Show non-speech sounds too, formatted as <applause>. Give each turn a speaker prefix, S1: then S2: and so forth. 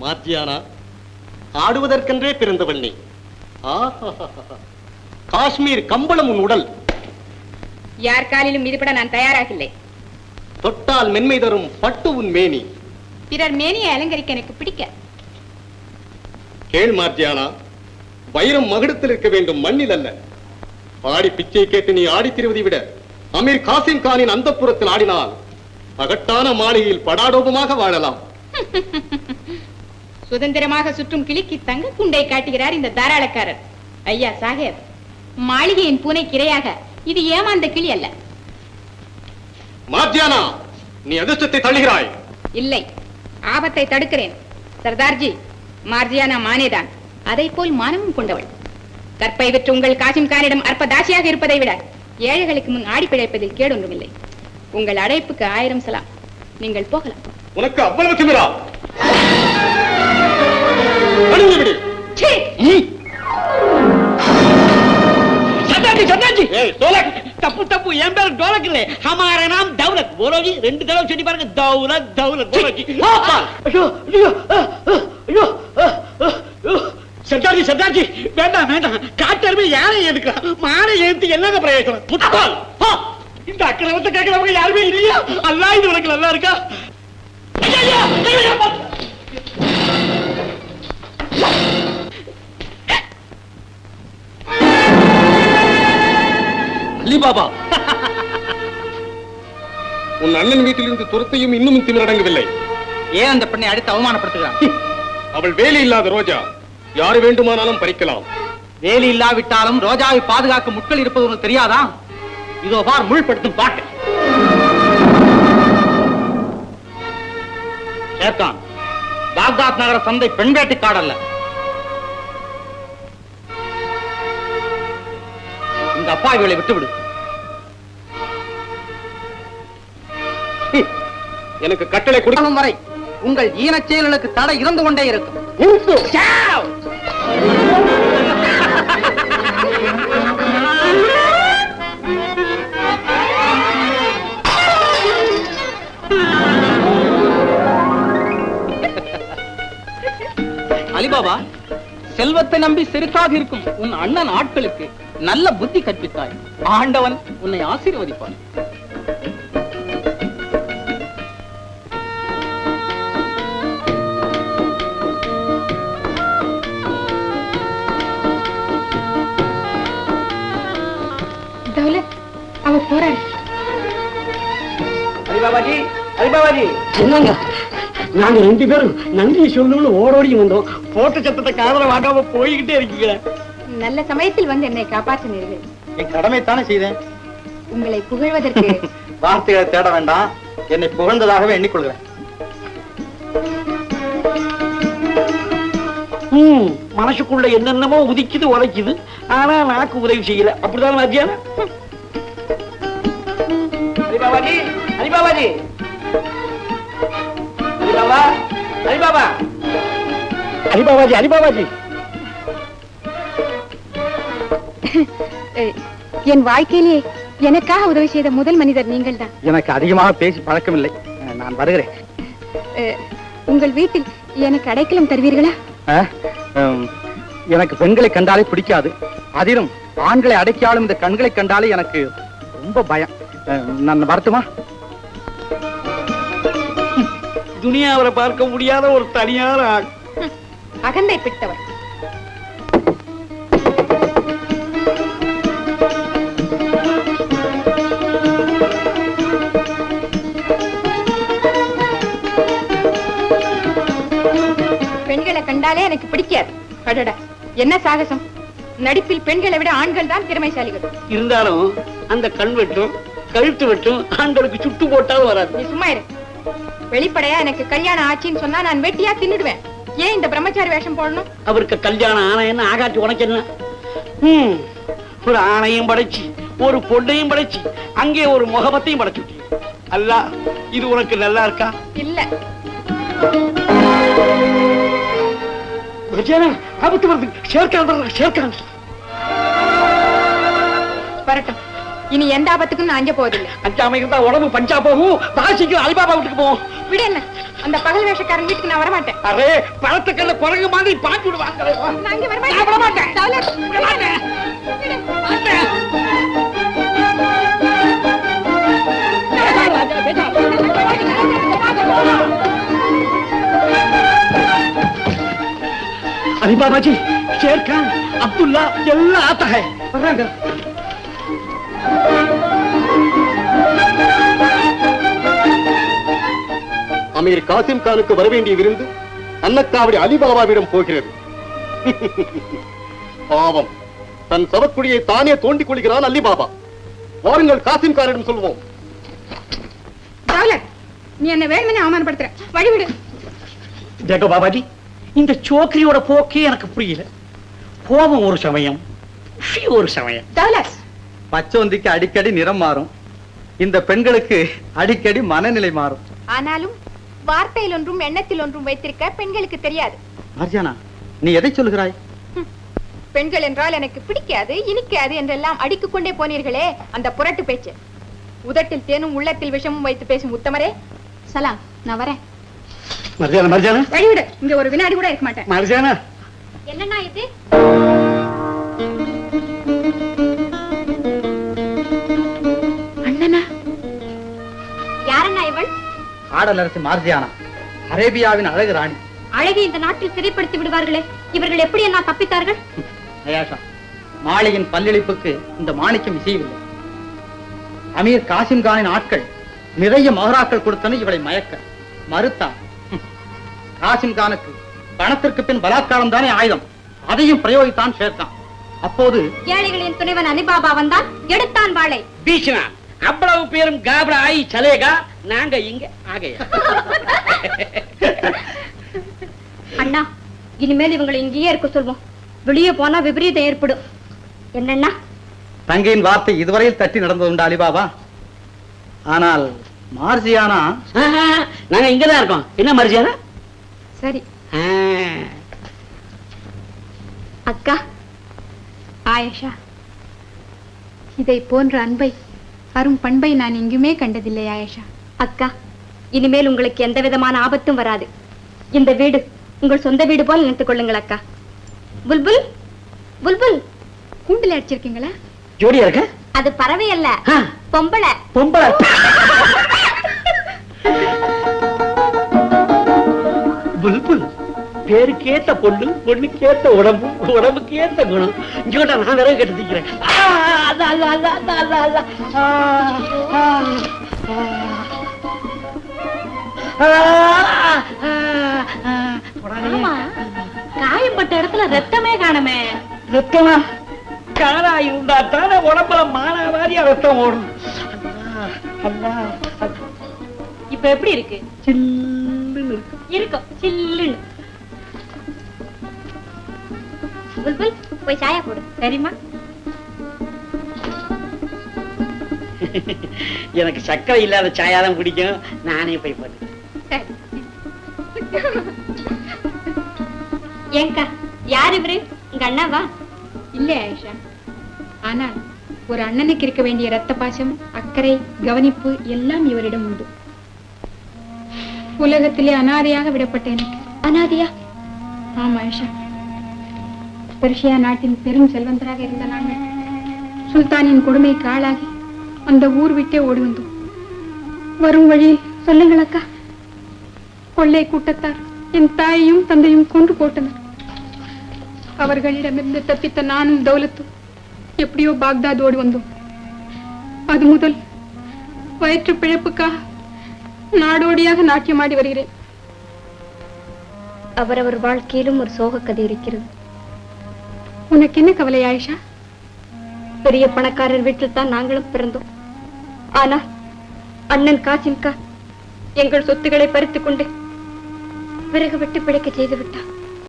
S1: மாத்தியானா? ஆடுவதற்கென்றே பிறந்தவள் நீ. காஷ்மீர் கம்பளம் உன் உடல்.
S2: யார் காலிலும் மிதிப்பட நான் தயாராகில்லை.
S1: தொட்டால் மென்மை தரும் பட்டு உன் மேனி.
S2: பிறர் மேனியை அலங்கரிக்க எனக்கு பிடிக்க.
S1: கேள் மாத்தியானா வைரம் மகுடத்தில் இருக்க வேண்டும் மண்ணில் அல்ல. பாடி பிச்சை கேட்டு நீ ஆடித் திரிவதை விட அமீர் காசிம் கானின் அந்தப்புறத்தில் ஆடினால் பகட்டான மாளிகையில் படாடோபமாக வாழலாம். <laughs>
S2: சுதந்திரமாக சுற்றும் கிளிக்கு தங்க குண்டை காட்டுகிறார் இந்த தாராளக்காரர். ஐயா சாஹேப் மாளிகையின் பூனை கிரையாக இது ஏமாந்த கிளி அல்ல.
S1: மாத்தியானா நீ அதிர்ஷ்டத்தை தள்ளுகிறாய்.
S2: இல்லை ஆபத்தை தடுக்கிறேன். சர்தார்ஜி மார்ஜியானா மானேதான். அதை போல் மானமும் கொண்டவள். கற்பை விற்று உங்கள் காசிம் கானிடம் அற்ப தாசியாக இருப்பதை விட ஏழைகளுக்கு முன் ஆடி பிழைப்பதில் கேடொன்றுமில்லை. உங்கள் அழைப்புக்கு ஆயிரம் சலாம். நீங்கள் போகலாம்.
S1: உனக்கு அவ்வளவு திமிரா?
S3: தப்பு தப்பு. என் பேர் டோலக் இல்ல. ஹமார நாம் தௌலத் போலோஜி ரெண்டு தடவை சொல்லி பாருங்க. தௌலத் தௌலத் போலோஜி ஐயோ ஐயோ ஐயோ. சர்தார்ஜி சர்தார்ஜி வேண்டாம் வேண்டாம். காட்டருமே யாரை எதுக்கலாம் மானை எடுத்து என்னங்க பிரயோஜனம்? இந்த அக்கிரமத்தை கேட்கிறவங்க யாருமே இல்லையா? அல்லா இது உனக்கு நல்லா இருக்கா?
S1: அலிபாபா உன் அண்ணன் வீட்டிலிருந்து துரத்தையும் இன்னும் திமிரடங்கவில்லை
S4: ஏன் அந்த பெண்ணை அடித்து அவமானப்படுத்துகிறான்?
S1: அவள் வேலை இல்லாத ரோஜா. யாரு வேண்டுமானாலும் பறிக்கலாம்.
S4: வேலி இல்லாவிட்டாலும் ரோஜாவை பாதுகாக்க முட்கள் இருப்பது உனக்கு தெரியாதா? இதோ பார் முள்படுத்தும் பாட்டு. சேர்த்தான் பாக்தாத் நகர சந்தை பெண் வேட்டைக்காடல்ல இந்த அப்பாவிகளை விட்டுவிடு.
S1: எனக்கு கட்டளை கொடு.
S4: காலம் வரை உங்கள் ஈனச் செயல்களுக்கு தடை இருந்து கொண்டே இருக்கும். சாவ்! அலிபாபா செல்வத்தை நம்பி செருக்காக இருக்கும் உன் அண்ணன் ஆட்களுக்கு நல்ல புத்தி கற்பித்தாய். ஆண்டவன் உன்னை ஆசீர்வதிப்பான்.
S3: அலிபாபாஜி என்னங்க? நாங்க ரெண்டு பேரும் நன்றி சொல்லணும்னு ஓடோடி வந்தோம். போட்ட சத்தத்தை காதல வாங்காம போய்கிட்டே இருக்கீங்களே
S2: நல்ல சமயத்தில் வந்து என்னை காப்பாற்றினீர்கள்.
S4: என் கடமை தானே செய்தேன்.
S2: உங்களை புகழ்வதற்கு <laughs>
S4: வார்த்தைகளை தேட வேண்டாம். என்னை புகழ்ந்ததாகவே எண்ணிக்கொள்கிறேன்.
S3: மனசுக்குள்ள என்னென்னமோ உதிக்குது உதைக்குது. ஆனா நாக்கு உதவி செய்யல. அப்படிதான் மத்தியான அலிபாபாஜி அலிபாபாஜி அலிபாபா அலிபாபா அலிபாபாஜி அலிபாபாஜி.
S2: அஹ், என் வாழ்க்கையிலே எனக்காக உதவி செய்த முதல் மனிதர் நீங்கள்தான்.
S4: எனக்கு அதிகமாக பேசி பழக்கமில்லை. நான் வருகிறேன்.
S2: உங்கள் வீட்டில் எனக்கு அடைக்கலம் தருவீர்களா?
S4: எனக்கு பெண்களை கண்டாலே பிடிக்காது. அதிலும் ஆண்களை அடைக்காலும் இந்த கண்களை கண்டாலே எனக்கு ரொம்ப பயம். நான் வரட்டுமா
S3: துனியாவில பார்க்க முடியாத ஒரு தனியான ஆள்.
S2: அகந்தை பிடித்தவர் பெண்களை கண்டாலே எனக்கு பிடிக்காது. அடடா என்ன சாகசம்? நடிப்பில் பெண்களை விட ஆண்கள் தான் திறமைசாலிகள்.
S3: இருந்தாலும் அந்த கண் வெட்டும் கழுத்து வெட்டும் ஆண்களுக்கு சுட்டு போட்டாலும் வராது.
S2: நீ சும்மா இரு. வெளிப்படையா எனக்கு கல்யாணம் ஆச்சுன்னு சொன்னா நான் வெட்டியா தின்னுடுவேன். ஏன் இந்த பிரம்மச்சாரி வேஷம் போடணும்?
S3: அவருக்கு கல்யாணம் ஆன என்ன ஆகாட்டி உனக்கு என்ன? ஒரு ஆணையும் படைச்சு ஒரு பொண்ணையும் படைச்சு அங்கே ஒரு முகமத்தையும் படைச்சு அல்ல இது உனக்கு நல்லா இருக்கா?
S2: இல்ல.
S3: ஆபத்து வருது. சேர்க்கான் சேர்க்கான்
S2: வரட்டும். இனி எந்த ஆபத்துக்கும் நான் அஞ்ச போவதில்லை
S3: அஞ்சாம இருந்தா உடம்பு பஞ்சா போகும் வாசிக்கும் அலிபாபா வீட்டுக்கு போவோம்
S2: விடு என்ன அந்த பகல் வேஷக்காரன் வீட்டுக்கு நான் வரமாட்டேன்
S3: அரே பழத்துக்கல்ல குரங்கு மாதிரி பாஞ்சு விடுவாங்களே
S2: நான் இங்க
S3: நான் விட மாட்டேன்.
S2: தௌலத்,
S3: விட மாட்டேன்.
S2: விடு.
S3: மாட்டேன். अरे बाबा जी शेर खान अब्दुल्ला எல்லாம் आता है வர்றாங்க
S1: அமீர் காசிம் கானுக்கு வரவேண்டிய விருந்து அன்னக்காவடி அலிபாபாவிடம் போகிறது. பாவம். தன் சவக்குடியை தானே தோண்டிக் கொள்கிறான் அலிபாபா. வாருங்கள் காசிம் கானிடம் சொல்வோம்.
S2: நீ என்ன வேணும்னு அவமானப்படுத்துற. வழிவிடு
S3: ஜெக பாபாஜி இந்த சோக்கரியோட போக்கே எனக்கு புரியல. கோபம் ஒரு சமயம் ஒரு சமயம்.
S4: பச்சோந்திக்கு அடிக்கடி நிறம் மாறும். இந்த பெண்களுக்கு அடிக்கடி மனநிலை மாறும்.
S2: ஆனாலும் வார்த்தையில் ஒன்றும் எண்ணத்தில் ஒன்றும் வைத்திருக்க பெண்களுக்கு தெரியாது.
S4: மார்ஜானா நீ எதை சொல்கிறாய்
S2: பெண்கள் என்றால் எனக்கு பிடிக்காது இனிக்காது என்றெல்லாம் அடித்துக் கொண்டே போனீர்களே அந்த புரட்டு பேச்சு. உதட்டில் தேனும் உள்ளத்தில் விஷமும் வைத்து பேசும் உத்தமரே. சலாம் நான் வரேன்.
S3: மர்ஜானா மர்ஜானா.
S2: வழிவிடு இங்க ஒரு வினாடி கூட இருக்க மாட்டேன்.
S3: மர்ஜானா.
S2: என்னண்ணா இது?
S4: ஆடலரசி மார்ஜியானா? அரேபியாவின் அழகு ராணி.
S5: அழகி இந்த நாட்டில் சிறைப்படுத்தி விடுவார்களே. இவர்கள் எப்படி எல்லாம் தப்பித்தார்கள்?
S4: நயாஷா மாளிகையின் பல்லளிப்புக்கு இந்த மாணிக்கம் இசையவில்லை. அமீர் காசிம் கானின் ஆட்கள் நிறைய மகராக்கள் கொடுத்தன இவளை மயக்க. மறுத்தான். காசிம் கானுக்கு பணத்திற்கு பின் பலாத்காரம் தானே ஆயுதம். அதையும் பிரயோகித்தான் சேர்த்தான் அப்போது
S5: ஏழைகளின் துணைவன் அலிபாபா வந்தான். எடுத்தான் வாளை.
S3: பீஷ்னா அவ்வளவு பேரும் காபரா ஆயி சலேகா நாங்க இங்க ஆகையா?
S5: அண்ணா இனிமேல் இவங்களை இங்கேயே இருக்க சொல்வோம். வெளியே போனா விபரீதம் ஏற்படும். என்னண்ணா?
S4: தங்கையின் வார்த்தை இதுவரையில் தட்டி நடந்ததுண்டு அலிபாபா. ஆனால் மார்ஜியானா?
S3: நாங்க இங்கதான் இருக்கோம். என்ன மர்ஜானா
S2: சரி. அக்கா ஆயஷா இதை போன்ற அன்பை அரும் பண்பை நான் எங்குமே கண்டதில்லை ஆயஷா.
S5: அக்கா இனிமேல் உங்களுக்கு எந்த விதமான ஆபத்தும் வராது. இந்த வீடு உங்கள் சொந்த வீடு போல் நினைத்துக் கொள்ளுங்கள் அக்கா. புல்புல் புல்புல்
S2: கூண்டில் அடிச்சிருக்கீங்களா?
S3: ஜோடியா இருக்க?
S5: அது பறவை அல்ல பொம்பளை.
S3: பொம்பளை. புல்புல் பேருக்கேத்த பொண்ணு பொண்ணுக்கேத்த உடம்பு உடம்புக்கு ஏத்த குணம் இங்கோட்ட நான் நிறைய கட்டு திக்கிறேன்.
S5: காயப்பட்ட இடத்துல ரத்தமே காணுமே.
S3: ரத்தமா? காராய் உண்டா தானே உடம்புல மானாவாரியா ரத்தம் ஓடும்
S5: இப்ப எப்படி இருக்கு?
S3: சில்லுன்னு.
S5: இருக்கும். சில்லுன்னு. புல்புல் போய் சாயா போடு. சரிம்மா?
S3: எனக்கு சக்கரை இல்லாத சாயாதான் பிடிக்கும். நானே போய் போட்டு
S5: ஏங்கா யார் இவரு? உங்க அண்ணாவா?
S2: இல்லை ஆயிஷா. ஆனால் ஒரு அண்ணனுக்கு இருக்க வேண்டிய இரத்த பாசம் அக்கறை கவனிப்பு எல்லாம் இவரிடம் உண்டு. உலகத்திலே அனாதையாக விடப்பட்ட எனக்கு.
S5: அனாதியா?
S2: ஆமா ஆயிஷா. பெர்ஷியா நாட்டின் பெரும் செல்வந்தராக இருந்த நாங்கள் சுல்தானின் கொடுமைக்கு ஆளாகி அந்த ஊர் விட்டே ஓடி வந்தோம். வரும் வழியில்
S5: சொல்லுங்கள் அக்கா.
S2: கொள்ளை கூட்டத்தார் என் தாயையும் தந்தையும் கொன்று போட்டனர். அவர்களிடமிருந்து தப்பித்த நானும் தௌலத்தும் எப்படியோ பாக்தாத் ஓடி வந்தோம். அது முதல் வயிற்று பிழைப்புக்காக நாடோடியாக நாட்டியமாடி வருகிறேன்.
S5: அவரவர் வாழ்க்கையிலும் ஒரு சோக கதை இருக்கிறது.
S2: உனக்கு என்ன கவலை ஆயிஷா?
S5: பெரிய பணக்காரர் வீட்டில் தான் நாங்களும் பிறந்தோம். ஆனால் அண்ணன் காசிம்கா எங்கள் சொத்துக்களை பறித்துக் கொண்டு பிறகு விட்டு பிழைக்க செய்து விட்டான்